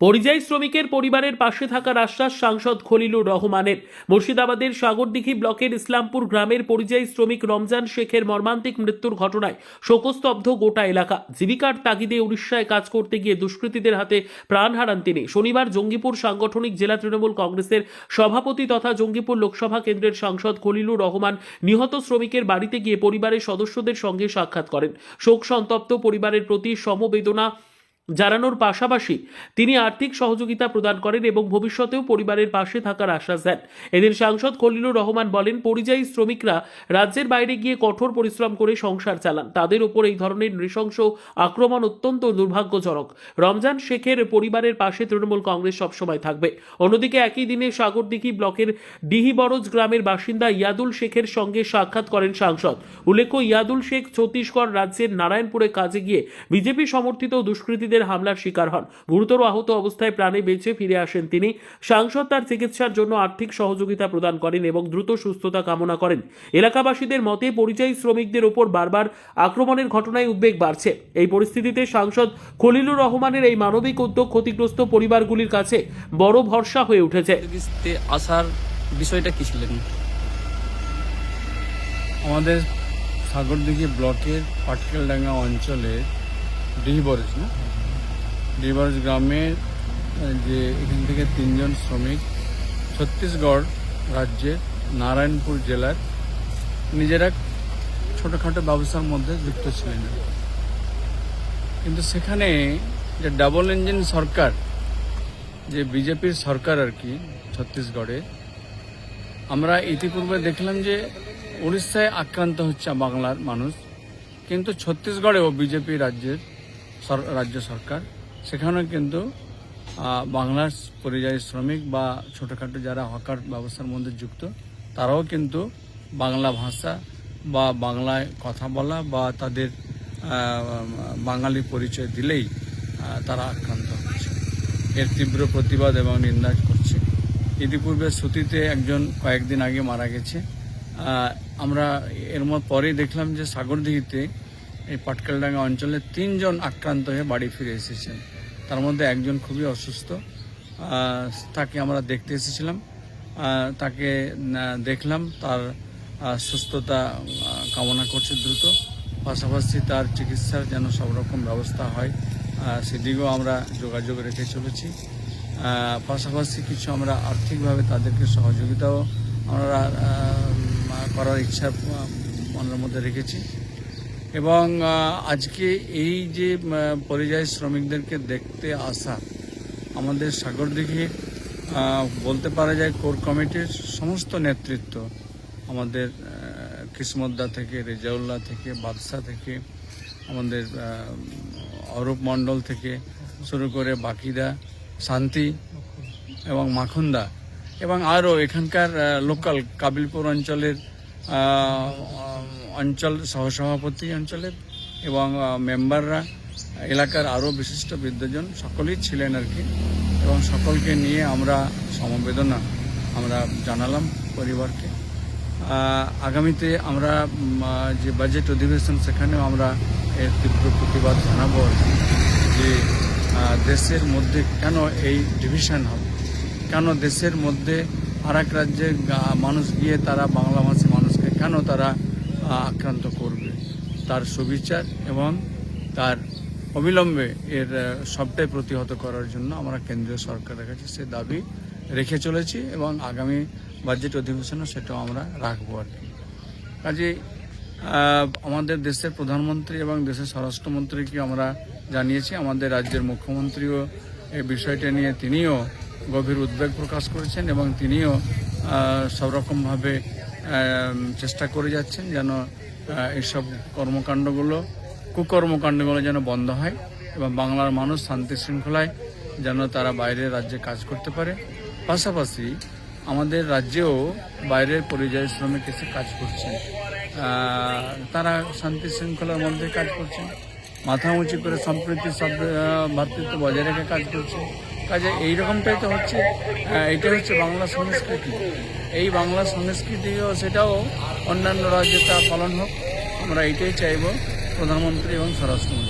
পরিযায়ী শ্রমিকের পরিবারের পাশে থাকার আশ্বাস সাংসদ খলিলুর রহমানের মুর্শিদাবাদের সাগরদিঘি ব্লকের ইসলামপুর গ্রামের পরিযায়ী শ্রমিক রমজান শেখের মর্মান্তিক মৃত্যুর ঘটনায় শোকস্তব্ধ গোটা এলাকা। জীবিকার তাগিদে উড়িষ্যায় কাজ করতে গিয়ে দুষ্কৃতীদের হাতে প্রাণ হারান তিনি। শনিবার জঙ্গিপুর সাংগঠনিক জেলা তৃণমূল কংগ্রেসের সভাপতি তথা জঙ্গিপুর লোকসভা কেন্দ্রের সাংসদ খলিলুর রহমান নিহত শ্রমিকের বাড়িতে গিয়ে পরিবারের সদস্যদের সঙ্গে সাক্ষাৎ করেন। শোক সন্তপ্ত পরিবারের প্রতি সমবেদনা জানানোর পাশাপাশি তিনি আর্থিক সহযোগিতা প্রদান করেন এবং ভবিষ্যতেও পরিবারের পাশে থাকার আশ্বাস দেন। এদিন সাংসদ খলিলুর রহমান বলেন, পরিযায়ী শ্রমিকরা রাজ্যের বাইরে গিয়ে কঠোর পরিশ্রম করে সংসার চালান। তাদের উপর এই ধরনের নৃশংস আক্রমণ অত্যন্ত দুর্ভাগ্যজনক। রমজান শেখের পরিবারের পাশে তৃণমূল কংগ্রেস সবসময় থাকবে। অন্যদিকে একই দিনে সাগরদিঘি ব্লকের ডিহিবরজ গ্রামের বাসিন্দা ইয়াদুল শেখের সঙ্গে সাক্ষাৎ করেন সাংসদ। উল্লেখ্য, ইয়াদুল শেখ ছত্তিশগড় রাজ্যের নারায়ণপুরে কাজে গিয়ে বিজেপি সমর্থিত দুষ্কৃতীদের হামলার শিকার হন। গুরুতর আহত অবস্থায় প্রাণে বেঁচে ফিরে আসেন তিনি। সাংসদ তার চিকিৎসার জন্য আর্থিক সহযোগিতা প্রদান করেন এবং দ্রুত সুস্থতা কামনা করেন। এলাকাবাসীদের মতে পরিযায়ী শ্রমিকদের ওপর বারবার আক্রমণের ঘটনায় উদ্বেগ বাড়ছে। এই পরিস্থিতিতে সাংসদ খলিলুর রহমানের এই মানবিক উদ্যোগ ক্ষতিগ্রস্ত পরিবারগুলির কাছে বড় ভরসা হয়ে উঠেছে। আসার বিষয়টা কি ছিলেন? আমাদের সাগরদিঘি ব্লকের পাটকেলডাঙ্গা অঞ্চলে ডিহিবরজ না? ডিহিবরজ গ্রামের যে এখান থেকে তিনজন শ্রমিক ছত্তিশগড় রাজ্যের নারায়ণপুর জেলার নিজেরা ছোটোখাটো ব্যবসার মধ্যে যুক্ত ছিলেন। কিন্তু সেখানে যে ডাবল ইঞ্জিন সরকার, যে বিজেপির সরকার আর কি ছত্তিশগড়ে, আমরা ইতিপূর্বে দেখলাম যে উড়িষ্যায় আক্রান্ত হচ্ছে বাংলার মানুষ, কিন্তু ছত্তিশগড়েও বিজেপি রাজ্যের রাজ্য সরকার সেখানেও কিন্তু বাংলার পরিযায়ী শ্রমিক বা ছোটোখাটো যারা হকার ব্যবসার মধ্যে যুক্ত, তারাও কিন্তু বাংলা ভাষা বা বাংলায় কথা বলা বা তাদের বাঙালি পরিচয় দিলেই তারা আক্রান্ত হচ্ছে। এর তীব্র প্রতিবাদ এবং নিন্দা করছে। ইতিপূর্বে সুতিতে একজন কয়েকদিন আগে মারা গেছে। আমরা এর পরেই দেখলাম যে সাগরদিঘিতে এই পাটকেলডাঙ্গা অঞ্চলে তিনজন আক্রান্ত হয়ে বাড়ি ফিরে এসেছেন। তার মধ্যে একজন খুবই অসুস্থ। তাকে আমরা দেখতে এসেছিলাম। তাকে দেখলাম। তার সুস্থতা কামনা করছে দ্রুত। পাশাপাশি তার চিকিৎসার যেন সব রকম ব্যবস্থা হয় সেদিকেও আমরা যোগাযোগ রেখে চলেছি। পাশাপাশি কিছু আমরা আর্থিকভাবে তাদেরকে সহযোগিতাও আমরা করার ইচ্ছা মনের মধ্যে রেখেছি। এবং আজকে এই যে পরিযায়ী শ্রমিকদেরকে দেখতে আসা আমাদের সাগরদিঘি বলতে পারা যায় কোর কমিটির সমস্ত নেতৃত্ব আমাদের আহ, কিসমতদা থেকে রেজাউল্লাহ থেকে বাদশাহ থেকে আমাদের অরূপ মণ্ডল থেকে শুরু করে বাকিদা শান্তি এবং মাখুন্দা এবং আরও এখানকার লোকাল কাবিলপুর অঞ্চলের অঞ্চল, সহসভাপতি অঞ্চলের এবং মেম্বাররা, এলাকার আরও বিশিষ্ট বিদ্যজন সকলেই ছিলেন আর কি। এবং সকলকে নিয়ে আমরা সমবেদনা আমরা জানালাম পরিবারকে। আগামীতে আমরা যে বাজেট অধিবেশন সেখানেও আমরা এর তীব্র প্রতিবাদ জানাব। যে দেশের মধ্যে কেন এই ডিভিশন হবে? কেন দেশের মধ্যে আর এক রাজ্যে গা- মানুষ গিয়ে তারা বাংলাভাষী মানুষকে, কেন তারা আক্রান্ত করবে। তার সুবিচার এবং তার অবিলম্বে এর সবটাই প্রতিহত করার জন্য আমরা কেন্দ্রীয় সরকারের কাছে সে দাবি রেখে চলেছি এবং আগামী বাজেট অধিবেশনে সেটাও আমরা রাখব আর কি। কাজে আমাদের দেশের প্রধানমন্ত্রী এবং দেশের স্বরাষ্ট্রমন্ত্রীকে আমরা জানিয়েছি আমাদের রাজ্যের মুখ্যমন্ত্রীও এই বিষয়টা নিয়ে তিনিও গভীর উদ্বেগ প্রকাশ করেছেন এবং তিনিও আহ, সব রকমভাবে আহ, চেষ্টা করে যাচ্ছেন যেন এইসব কর্মকাণ্ডগুলো, কুকর্মকাণ্ডগুলো যেন বন্ধ হয় এবং বাংলার মানুষ শান্তি শৃঙ্খলায় যেন তারা বাইরের রাজ্যে কাজ করতে পারে। পাশাপাশি আমাদের রাজ্যেও বাইরের পরিযায়ী শ্রমিক এসে কাজ করছেন। তারা শান্তি শৃঙ্খলার মধ্যে কাজ করছেন। মাথা উঁচু করে সম্প্রীতি সব ভ্রাতৃত্ব বজায় রেখে কাজ করছে কাজে এইরকমটাই তো হচ্ছে এটা হচ্ছে বাংলা সংস্কৃতি। এই বাংলা সংস্কৃতিও সেটাও অন্যান্য রাজ্যে তা পালন হোক, আমরা এটাই চাইব প্রধানমন্ত্রী এবং স্বরাষ্ট্রমন্ত্রী।